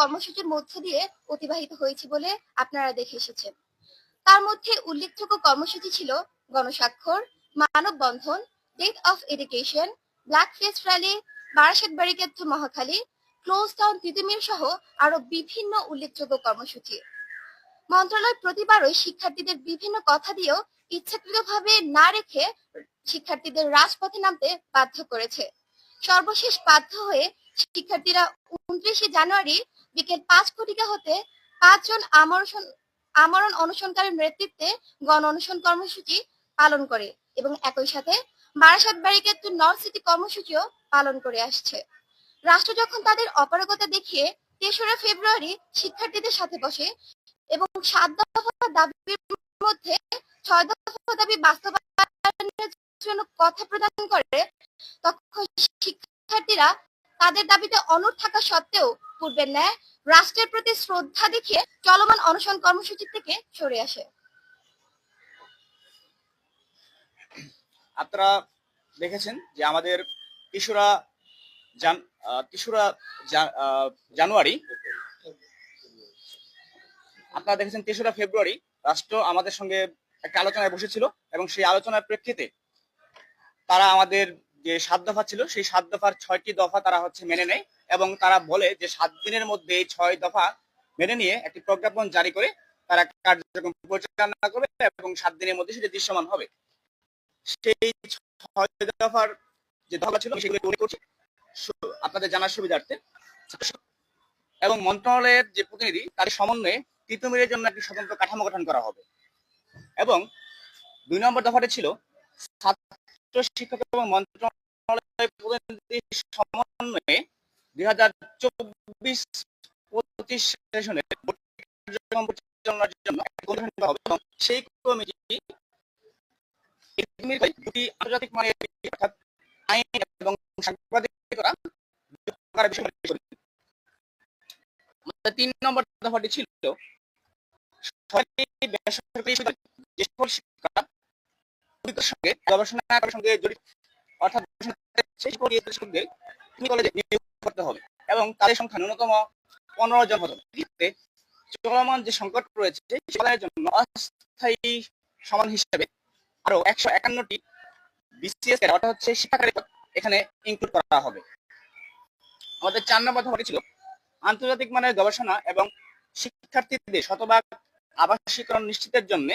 কর্মসূচির মধ্য দিয়ে অতিবাহিত হয়েছে বলে আপনারা দেখে এসেছেন। তার মধ্যে উল্লেখযোগ্য কর্মসূচি ছিল গণস্বাক্ষর, মানববন্ধন death of education black face rally Barasat barricade Mohakhali close down Titumir সহ আরও বিভিন্ন উল্লেখযোগ্য কর্মসূচি। মন্ত্রণালয় প্রতিবারই শিক্ষার্থীদের বিভিন্ন কথা দিয়েও ইচ্ছাকৃতভাবে না রেখে শিক্ষার্থীদের রাজপথে নামতে বাধ্য করেছে। সর্বশেষ বাধ্য হয়ে শিক্ষার্থীরা উনত্রিশে জানুয়ারি বিকেল পাঁচ কোটিকা হতে পাঁচজন আমরণ আমরণ অনশনকারীর নেতৃত্বে গণ অনশন কর্মসূচি পালন করে এবং একই সাথে Barasat barricade to north city কর্মসূচিও পালন করে আসছে। রাষ্ট্র যখন তাদের অপারগতা দেখিয়ে তেসরা ফেব্রুয়ারি শিক্ষার্থীদের সাথে বসে এবং সাত দফা দাবির মধ্যে ছয় দফা দাবি বাস্তবায়নের জন্য কথা প্রদান করে, তখন শিক্ষার্থীরা তাদের দাবিতে অনড় থাকা সত্ত্বেও পূর্বের ন্যায় রাষ্ট্রের প্রতি শ্রদ্ধা দেখিয়ে চলমান অনশন কর্মসূচি থেকে সরে আসে। আপনারা দেখেছেন যে আমাদের তেসরা তেসরা জানুয়ারি, আপনারা দেখেছেন তেসরা ফেব্রুয়ারি রাষ্ট্র আমাদের সঙ্গে একটা আলোচনায় বসেছিল এবং সেই আলোচনার প্রেক্ষিতে তারা আমাদের যে সাত দফা ছিল, সেই সাত দফার ছয়টি দফা তারা হচ্ছে মেনে নেয় এবং তারা বলে যে সাত দিনের মধ্যে এই ছয় দফা মেনে নিয়ে একটি প্রজ্ঞাপন জারি করে তারা কার্যক্রম পরিচালনা করবে এবং সাত দিনের মধ্যে সেটি দৃশ্যমান হবে। সেই ছয় দফার যে দফা ছিল, সেগুলো করছি। আপনাদের জানার সুবিধার্থে। এবং মন্ত্রণালয়ের যে প্রতিনিধি তাদের সমন্বয়ে তিতুমিরের জন্য একটি স্বতন্ত্র কাঠামো গঠন করা হবে। এবং দুই নম্বর দফাটি ছিল ছাত্র শিক্ষক এবং মন্ত্রণালয়ের প্রতিনিধি সমন্বয়ে দুই হাজার চব্বিশ পঁচিশ কার্যক্রম পরিচালনার জন্য সেই কমিটি দুটি আন্তর্জাতিক মানের অর্থাৎ আইন এবং সাংবাদিকতা তিন নম্বর দফাটি ছিল সরকারি বেসরকারি যে সকল শিক্ষা সঙ্গে, গবেষণা সঙ্গে জড়িত। অর্থাৎ সকল তুমি কলেজে নিয়োগ করতে হবে এবং তাদের সংখ্যা ন্যূনতম পনেরো জন চলমান যে সংকট রয়েছে, সেই জন্য অস্থায়ী সমান হিসেবে আরও একশো একান্নটি বিসিএস অর্থাৎ হচ্ছে শিক্ষাকারী এখানে ইনক্লুড করা হবে। আমাদের চার নম্বর ধাপটি ছিল আন্তর্জাতিক মানের গবেষণা এবং শিক্ষার্থীদের শতভাগ আবাসীকরণ নিশ্চিতের জন্য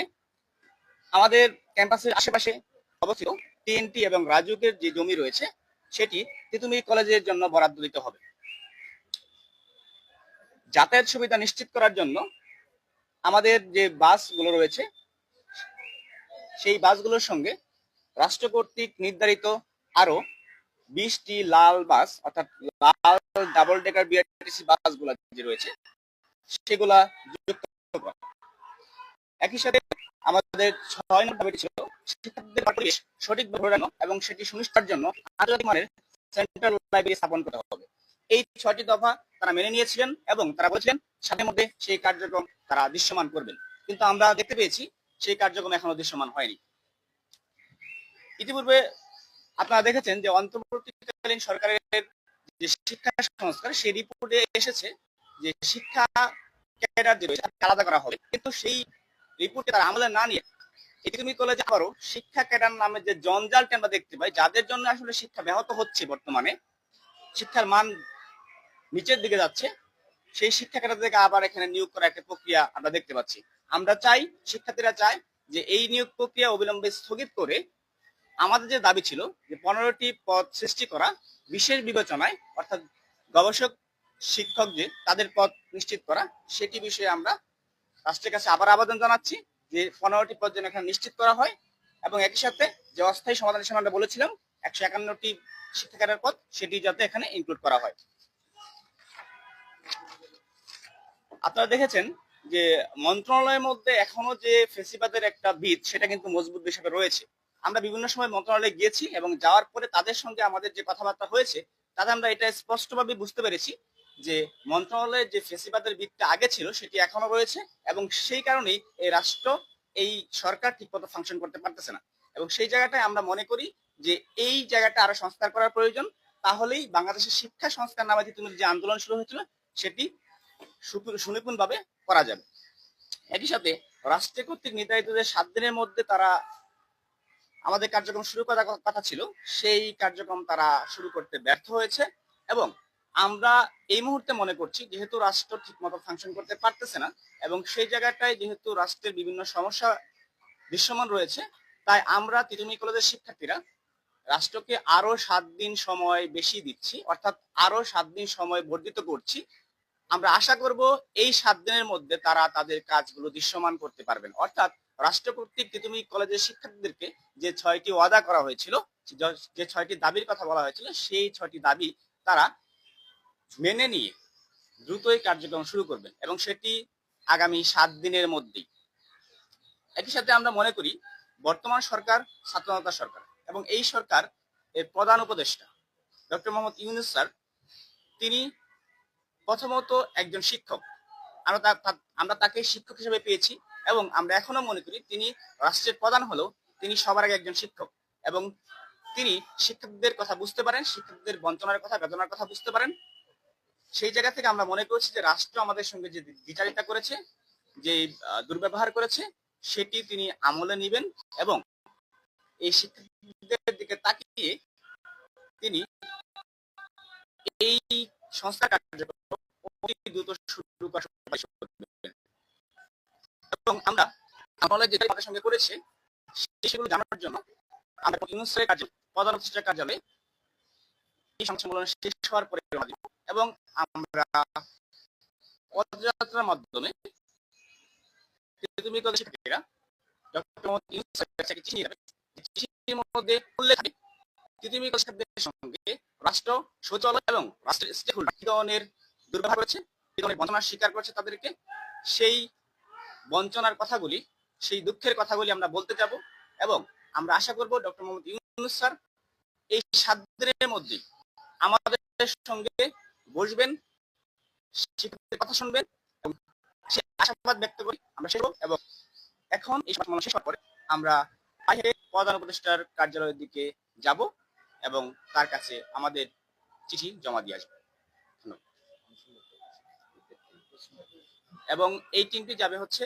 আমাদের ক্যাম্পাসের আশেপাশে অবস্থিত টিএনটি এবং রাজুকের যে জমি রয়েছে, সেটি তিতুমির কলেজের জন্য বরাদ্দ দিতে হবে যাতায়াত সুবিধা নিশ্চিত করার জন্য আমাদের যে বাসগুলো রয়েছে, সেই বাসগুলোর সঙ্গে রাষ্ট্র কর্তৃক নির্ধারিত আরও বিশটি লাল বাস, অর্থাৎ লাল ডাবল ডেকার বিআরটিসি বাসগুলো যে রয়েছে, সেগুলা যুক্ত। একই সাথে আমাদের ছয় নম্বর দাবিটি ছিল শিক্ষার্থীদের পরিবেশ সঠিকভাবে ঘোরানো এবং সেটি সুনিশ্চিতের জন্য আন্তর্জাতিক মানের সেন্ট্রাল লাইব্রেরি স্থাপন করতে হবে। এই ছয়টি দফা তারা মেনে নিয়েছিলেন এবং তারা বলেছিলেন, সাথে মধ্যে সেই কার্যক্রম তারা দৃশ্যমান করবেন। কিন্তু আমরা দেখতে পেয়েছি সেই কার্যক্রম এখনও দৃশ্যমান হয়নি। ইতিপূর্বে আপনারা দেখেছেন যে অন্তর্বর্তীকালীন সরকারের যে শিক্ষা সংস্কার, সেই রিপোর্টে এসেছে যে শিক্ষা আলাদা করা হবে। কিন্তু সেই রিপোর্টে তারা আমলে না নিয়ে এটি তুমি কলেজে আবারও শিক্ষা ক্যাডার নামে যে জঞ্জালটা আমরা দেখতে পাই, যাদের জন্য আসলে শিক্ষা ব্যাহত হচ্ছে বর্তমানে, শিক্ষার মান নিচের দিকে যাচ্ছে, সেই শিক্ষা ক্যাডারদেরকে আবার এখানে নিয়োগ করা একটা প্রক্রিয়া আমরা দেখতে পাচ্ছি। আমরা চাই, শিক্ষার্থীরা চাই যে এই নিয়োগ প্রক্রিয়া অবিলম্বে স্থগিত করে আমাদের যে দাবি ছিল যে পনেরোটি পদ সৃষ্টি করা বিশেষ বিবেচনায়, অর্থাৎ গবেষক, শিক্ষক যে তাদের পদ নিশ্চিত করা, সেটি বিষয়ে আমরা রাষ্ট্রের কাছে আবার আবেদন জানাচ্ছি যে পনেরোটি পদ যেন এখানে নিশ্চিত করা হয়। এবং একই সাথে যে অস্থায়ী সমাধান হিসেবে আমরা বলেছিলাম, একশো একান্নটি শিক্ষাকারের পদ সেটি যাতে এখানে ইনক্লুড করা হয়। আপনারা দেখেছেন যে মন্ত্রণালয়ের মধ্যে এখনও যে ফেসিবাদের একটা ভিত সেটা কিন্তু মজবুত হিসেবে রয়েছে। আমরা বিভিন্ন সময় মন্ত্রণালয়ে গিয়েছি এবং যাওয়ার পরে তাদের সঙ্গে আমাদের যে কথাবার্তা হয়েছে, তাতে আমরা এটা স্পষ্টভাবে বুঝতে পেরেছি যে মন্ত্রণালয়ের যে ফেসিবাদের ভিতটা আগে ছিল, সেটি এখনও রয়েছে এবং সেই কারণেই এই রাষ্ট্র, এই সরকার ঠিকমতো ফাংশন করতে পারতেছে না। এবং সেই জায়গাটায় আমরা মনে করি যে এই জায়গাটা আরও সংস্কার করার প্রয়োজন। তাহলেই বাংলাদেশের শিক্ষা সংস্কার নামে তুমি যে আন্দোলন শুরু হয়েছিল, সেটি সুনিপুণ ভাবে করা যাবে। একই সাথে রাষ্ট্র কর্তৃক নির্ধারিত যে সাত দিনের মধ্যে তারা আমাদের কার্যক্রম শুরু করার কথা ছিল, সেই কার্যক্রম তারা শুরু করতে ব্যর্থ হয়েছে এবং আমরা এই মুহূর্তে মনে করছি যেহেতু রাষ্ট্র ঠিকমতো ফাংশন করতে পারতেছে না, এবং সেই জায়গাটায় যেহেতু রাষ্ট্রের বিভিন্ন সমস্যা দৃশ্যমান রয়েছে, তাই আমরা তিতুমি কলেজের শিক্ষার্থীরা রাষ্ট্রকে আরও সাত দিন সময় বেশি দিচ্ছি, অর্থাৎ আরও সাত দিন সময় বর্ধিত করছি। আমরা আশা করব এই সাত দিনের মধ্যে তারা তাদের কাজগুলো দৃশ্যমান করতে পারবেন। অর্থাৎ রাষ্ট্র কর্তৃক তিতুমি কলেজের শিক্ষার্থীদেরকে যে ছয়টি ওয়াদা করা হয়েছিল, যে ছয়টি দাবির কথা বলা হয়েছিল, সেই ছয়টি দাবি তারা মেনে নিয়ে দ্রুতই কার্যক্রম শুরু করবেন এবং সেটি আগামী সাত দিনের মধ্যেই। একই সাথে আমরা মনে করি, বর্তমান সরকার ছাত্রনতা সরকার এবং এই সরকার এর প্রধান উপদেষ্টা, ডক্টর মোহাম্মদ ইউনুস স্যার, তিনি প্রথমত একজন শিক্ষক। আমরা আমরা তাকে শিক্ষক হিসেবে পেয়েছি এবং আমরা এখনও মনে করি তিনি রাষ্ট্রের প্রধান হলেও তিনি সবার আগে একজন শিক্ষক এবং তিনি শিক্ষকদের কথা বুঝতে পারেন, শিক্ষকদের বঞ্চনার কথা, বেদনার কথা বুঝতে পারেন। সেই জায়গা থেকে আমরা মনে করছি যে রাষ্ট্র আমাদের সঙ্গে যে বিচারিতা করেছে, যে দুর্ব্যবহার করেছে, সেটি তিনি আমলে নেবেন এবং এই শিক্ষকদের দিকে তাকিয়ে তিনি এই সংস্থা কার্যক্রম দ্রুত শুরু করবেন। এবং আমরা আমলে যেটা আমাদের সঙ্গে করেছে, সেগুলো জানার জন্য আমরা ইউনুসের কার্য প্রধান কার্যালয়ে শেষ হওয়ার পরে এবং আমরা পদযাত্রার মাধ্যমে রাষ্ট্র এবং রাষ্ট্রের কি স্বীকার করেছে তাদেরকে, সেই বঞ্চনার কথাগুলি, সেই দুঃখের কথাগুলি আমরা বলতে যাব এবং আমরা আশা করব ডক্টর মোহাম্মদ ইউনুস স্যার, এই সাত দিনের আমাদের সঙ্গে বসবেন শিক্ষকদের কথা শুনবেন এবং সে আশাবাদ ব্যক্ত করি আমরা শেষ এবং এখন এই সমালোচনা শেষ হওয়ার পরে আমরা প্রধান উপদেষ্টার কার্যালয়ের দিকে যাব এবং তার কাছে আমাদের চিঠি জমা দিয়ে আসব। এবং এই টিমটি যাবে হচ্ছে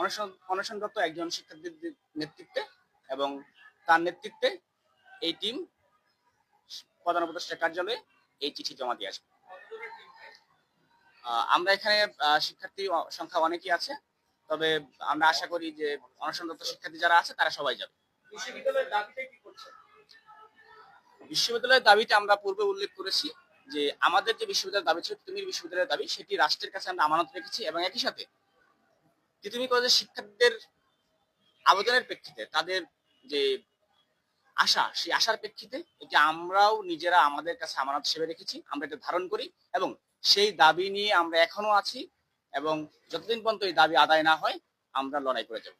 অনশন, অনশনরত একজন শিক্ষার্থীদের নেতৃত্বে এবং তার নেতৃত্বে এই টিম প্রধান উপদেষ্টার কার্যালয়ে এই চিঠি জমা দিয়ে আসবে। আমরা এখানে শিক্ষার্থী সংখ্যা অনেকই আছে তবে আমরা আশা করি যে অনশনরত শিক্ষার্থী যারা আছে তারা সবাই যাবে। বিশ্ববিদ্যালয়ের দাবিটা কি করছে? বিশ্ববিদ্যালয়ের দাবিতে আমরা পূর্বে উল্লেখ করেছি যে আমাদের যে বিশ্ববিদ্যালয়ের দাবি ছিল তিতুমির বিশ্ববিদ্যালয়ের দাবি সেটি রাষ্ট্রের কাছে আমরা আমানত রেখেছি এবং একই সাথে তিতুমি কলেজের শিক্ষার্থীদের আবেদনের প্রেক্ষিতে তাদের যে আশা সেই আশার প্রেক্ষিতে এটি আমরাও নিজেরা আমাদের কাছে আমানত হিসেবে রেখেছি আমরা এটা ধারণ করি এবং সেই দাবি নিয়ে আমরা এখনও আছি এবং যতদিন পর্যন্ত এই দাবি আদায় না হয় আমরা লড়াই করে যাব।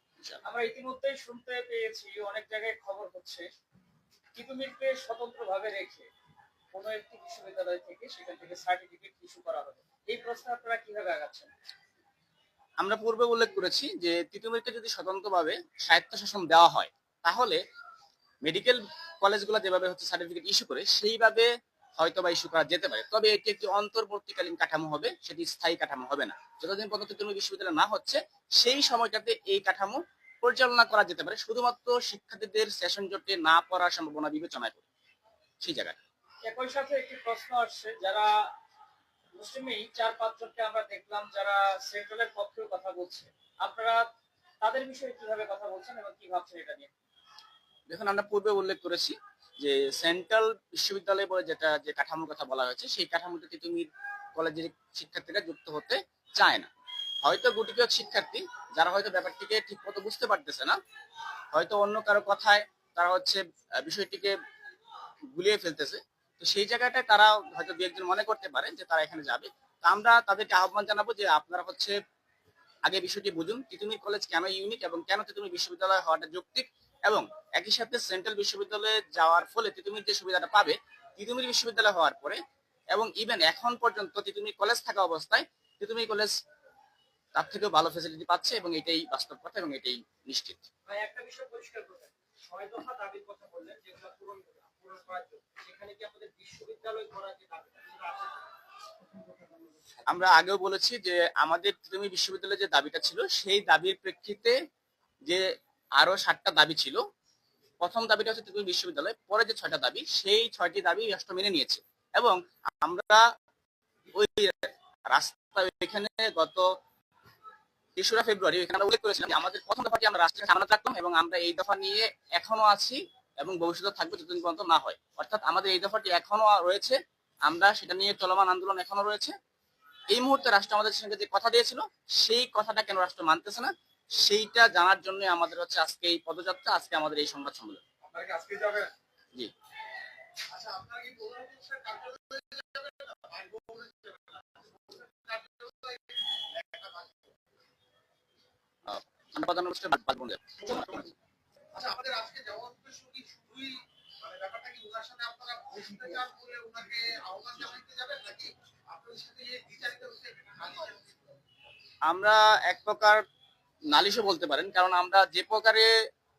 আমরা ইতিমধ্যেই শুনতে পেয়েছি অনেক জায়গায় খবর হচ্ছে তিতুমিরকে স্বতন্ত্র ভাবে রেখে কোন একটি বিশ্ববিদ্যালয় থেকে সেখান থেকে সার্টিফিকেট ইস্যু করা হবে এই প্রশ্ন আপনারা কীভাবে আগাচ্ছেন আমরা পূর্বে উল্লেখ করেছি যে তিতুমিরকে যদি স্বতন্ত্রভাবে স্বায়ত্তশাসন দেওয়া হয় তাহলে মেডিকেল কলেজগুলো যেভাবে হচ্ছে সার্টিফিকেট ইস্যু করে, সেইভাবে হয়তো বা ইস্যু করা যেতে পারে। তবে এটি একটি অন্তর্বর্তীকালীন কাঠামো হবে, সেটি স্থায়ী কাঠামো হবে না। যতদিন পর্যন্ত তিতুমির বিশ্ববিদ্যালয় না হচ্ছে, সেই সময়টাতে এই কাঠামো পরিচালনা করা যেতে পারে। শুধুমাত্র শিক্ষার্থীদের সেশন জটে না পড়ার সম্ভাবনা বিবেচনায় করে সেই জায়গায়। একই সাথে একটি প্রশ্ন আসছে, যারা মুসলিমই চার পাঁচজনকে আমরা দেখলাম যারা সেন্ট্রালের পক্ষেও কথা বলছে, আপনারা তাদের বিষয়ে কীভাবে কথা বলছেন এবং কি ভাবছেন এটা নিয়ে? দেখুন আমরা পূর্বে উল্লেখ করেছি যে সেন্ট্রাল বিশ্ববিদ্যালয় বলে যেটা, যে কাঠামোর কথা বলা হয়েছে, সেই কাঠামোতে তুমি কলেজের শিক্ষার্থীরা যুক্ত হতে চায় না। হয়তো গুটি কয়েক শিক্ষার্থী, যারা হয়তো ব্যাপারটিকে ঠিক মতো বুঝতে পারতেছে না, হয়তো অন্য কারও কথায় তারা হচ্ছে বিষয়টিকে গুলিয়ে ফেলতেছে। তো সেই জায়গাটায় তারা হয়তো দু একজন মনে করতে পারে যে তারা এখানে যাবে। তা আমরা তাদেরকে আহ্বান জানাব যে আপনারা হচ্ছে আগে বিষয়টি বুঝুন তিতুমির কলেজ কেন ইউনিক এবং কেন তিতুমির বিশ্ববিদ্যালয় হওয়াটা যৌক্তিক এবং একই সাথে সেন্ট্রাল বিশ্ববিদ্যালয়ে যাওয়ার ফলে তিতুমির যে সুবিধাটা পাবে তিতুমির বিশ্ববিদ্যালয় হওয়ার পরে এবং ইভেন এখন পর্যন্ত তিতুমির কলেজ থাকা অবস্থায় তিতুমির কলেজ তার থেকেও ভালো ফেসিলিটি পাচ্ছে এবং এটাই বাস্তব কথা এবং এটাই নিশ্চিত। একটা বিষয় পরিষ্কার করবেন। ছয় দফা দাবির কথা বললেন যেগুলো পূরণ পূরণ করার জন্য। সেখানে কি আমাদের বিশ্ববিদ্যালয় করার যে দাবিটা আমরা আগেও বলেছি যে আমাদের তুমি বিশ্ববিদ্যালয়ে যে দাবিটা ছিল সেই দাবির প্রেক্ষিতে যে আরও সাতটা দাবি ছিল প্রথম দাবিটা হচ্ছে তুমি বিশ্ববিদ্যালয়, পরে যে ছয়টা দাবি, সেই ছয়টি দাবি রাষ্ট্র মেনে নিয়েছে। এবং আমরা ওই রাস্তা এখানে গত তেসরা ফেব্রুয়ারি এখানে আমরা উল্লেখ করেছিলাম আমাদের প্রথম দফাটি আমরা রাষ্ট্রের সামনে রাখলাম এবং আমরা এই দফা নিয়ে এখনও আছি এবং ভবিষ্যতে থাকবে যতদিন পর্যন্ত না হয়। অর্থাৎ আমাদের এই দফাটি এখনও রয়েছে, আমরা সেটা নিয়ে চলমান আন্দোলন এখনও রয়েছে। এই মুহূর্তে রাষ্ট্র আমাদের সঙ্গে যে কথা দিয়েছিল, সেই কথাটা কেন রাষ্ট্র মানতেছে না? সেইটা জানার জন্য আমাদের হচ্ছে আজকে এই পদযাত্রা আজকে আমাদের এই সংবাদ সম্মেলন। আজকে যাবেন? জি। আচ্ছা প্রধান অনুষ্ঠানে বাদ আচ্ছা আমাদের আজকে শুধুই মানে ব্যাপারটা কি ওনার সাথে আপনারা বসতে চান বলে ওনাকে আহ্বান জানাইতে যাবেন নাকি আপনাদের সাথে এই বিচারিত হচ্ছে আমরা এক প্রকার নালিশও বলতে পারেন, কারণ আমরা যে প্রকারে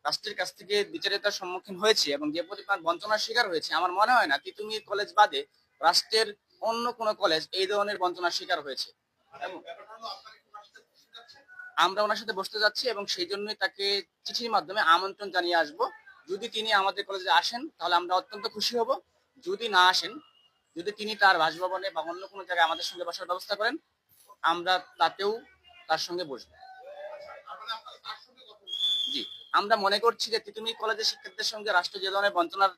রাষ্ট্রের কাছ থেকে বিচারিতার সম্মুখীন হয়েছি এবং যে পরিমাণ বঞ্চনার শিকার হয়েছে, আমার মনে হয় না তিতুমির কলেজ বাদে রাষ্ট্রের অন্য কোনো কলেজ এই ধরনের বঞ্চনার শিকার হয়েছে। আমরা ওনার সাথে বসতে যাচ্ছি এবং সেই জন্যই তাকে চিঠির মাধ্যমে আমন্ত্রণ জানিয়ে আসব। যদি তিনি আমাদের কলেজে আসেন, তাহলে আমরা অত্যন্ত খুশি হব। যদি না আসেন, যদি তিনি তার বাসভবনে বা অন্য কোনো জায়গায় আমাদের সঙ্গে বসার ব্যবস্থা করেন, আমরা তাতেও তার সঙ্গে বসবো আপনারা আপনারা তার সঙ্গে কথা বলছেন জি আমরা মনে করছি যে তিতুমি কলেজের শিক্ষার্থীদের সঙ্গে রাষ্ট্র যে ধরনের বঞ্চনার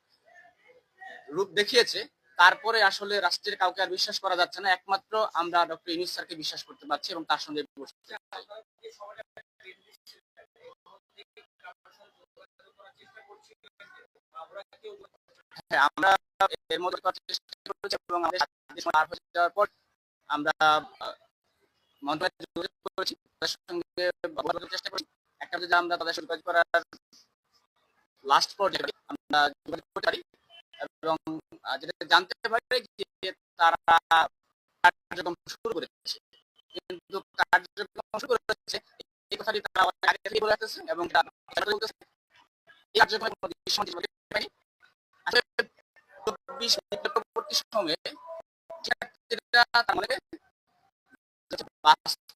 রূপ দেখিয়েছে, তারপরে আসলে রাষ্ট্রের কাউকে আর বিশ্বাস করা যাচ্ছে না। একমাত্র আমরা ডক্টর ইউনুস স্যারকে বিশ্বাস করতে পারছি এবং তার সঙ্গে বসতে হ্যাঁ আমরা এর মধ্যে চেষ্টা করেছি এবং আমরা মন্ত্রণালয়ে চেষ্টা করেছি। একটা যে আমরা তাদের সঙ্গে করার লাস্ট পর্যায়ে আমরা যোগাযোগ করতে পারি, এবং যেটা জানতে পারি যে তারা কার্যক্রম শুরু করেছে। কিন্তু কার্যক্রম শুরু করেছে, এই কথাটি তারা আগে থেকেই বলে আসতেছে এবং এই পরবর্তী সময়ে তার মনে, বাস্তব